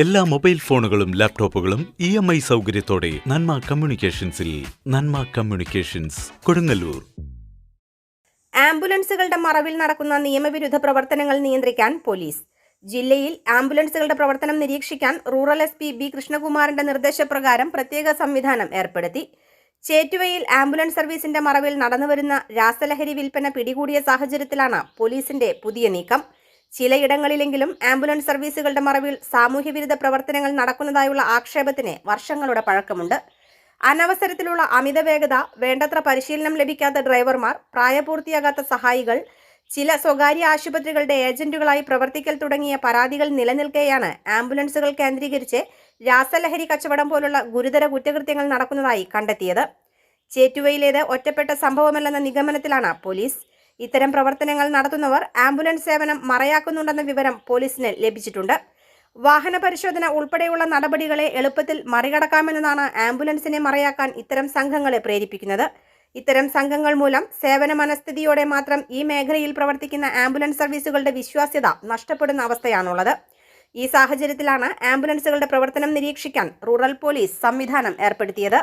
എല്ലാ മൊബൈൽ ഫോണുകളും ലാപ്ടോപ്പുകളും ഇ എം ഐ സൗകര്യത്തോടെ നന്മ കമ്മ്യൂണിക്കേഷൻസിൽ നന്മ കമ്മ്യൂണിക്കേഷൻസ് കൊടുങ്ങല്ലൂർ. ആംബുലൻസുകളുടെ മറവിൽ നടക്കുന്ന നിയമവിരുദ്ധ പ്രവർത്തനങ്ങൾ നിയന്ത്രിക്കാൻ പോലീസ്. ജില്ലയിൽ ആംബുലൻസുകളുടെ പ്രവർത്തനം നിരീക്ഷിക്കാൻ റൂറൽ എസ് പി ബി കൃഷ്ണകുമാറിന്റെ നിർദ്ദേശപ്രകാരം പ്രത്യേക സംവിധാനം ഏർപ്പെടുത്തി. ചേറ്റുവയിൽ ആംബുലൻസ് സർവീസിന്റെ മറവിൽ നടന്നുവരുന്ന രാസലഹരി വിൽപ്പന പിടികൂടിയ സാഹചര്യത്തിലാണ് പോലീസിന്റെ പുതിയ നീക്കം. ചിലയിടങ്ങളിലെങ്കിലും ആംബുലൻസ് സർവീസുകളുടെ മറവിൽ സാമൂഹ്യവിരുദ്ധ പ്രവർത്തനങ്ങൾ നടക്കുന്നതായുള്ള ആക്ഷേപത്തിന് വർഷങ്ങളുടെ പഴക്കമുണ്ട്. അനവസരത്തിലുള്ള അമിത വേഗത വേണ്ടത്ര പരിശീലനം ലഭിക്കാത്ത ഡ്രൈവർമാർ പ്രായപൂർത്തിയാകാത്ത സഹായികൾ ചില സ്വകാര്യ ആശുപത്രികളുടെ ഏജന്റുകളായി പ്രവർത്തിക്കൽ തുടങ്ങിയ പരാതികൾ നിലനിൽക്കെയാണ് ആംബുലൻസുകൾ കേന്ദ്രീകരിച്ച് രാസലഹരി കച്ചവടം പോലുള്ള ഗുരുതര കുറ്റകൃത്യങ്ങൾ നടക്കുന്നതായി കണ്ടെത്തിയത്. ചേറ്റുവയിലേത് ഒറ്റപ്പെട്ട സംഭവമല്ലെന്ന നിഗമനത്തിലാണ് പോലീസ്. ഇത്തരം പ്രവർത്തനങ്ങൾ നടത്തുന്നവർ ആംബുലൻസ് സേവനം മറയാക്കുന്നുണ്ടെന്ന വിവരം പോലീസിന് ലഭിച്ചിട്ടുണ്ട്. വാഹന പരിശോധന ഉൾപ്പെടെയുള്ള നടപടികളെ എളുപ്പത്തിൽ മറികടക്കാമെന്നതാണ് ആംബുലൻസിനെ മറയാക്കാൻ ഇത്തരം സംഘങ്ങളെ പ്രേരിപ്പിക്കുന്നത്. ഇത്തരം സംഘങ്ങൾ മൂലം സേവന മനസ്ഥിതിയോടെ മാത്രം ഈ മേഖലയിൽ പ്രവർത്തിക്കുന്ന ആംബുലൻസ് സർവീസുകളുടെ വിശ്വാസ്യത നഷ്ടപ്പെടുന്ന അവസ്ഥയാണുള്ളത്. ഈ സാഹചര്യത്തിലാണ് ആംബുലൻസുകളുടെ പ്രവർത്തനം നിരീക്ഷിക്കാൻ റൂറൽ പോലീസ് സംവിധാനം ഏർപ്പെടുത്തിയത്.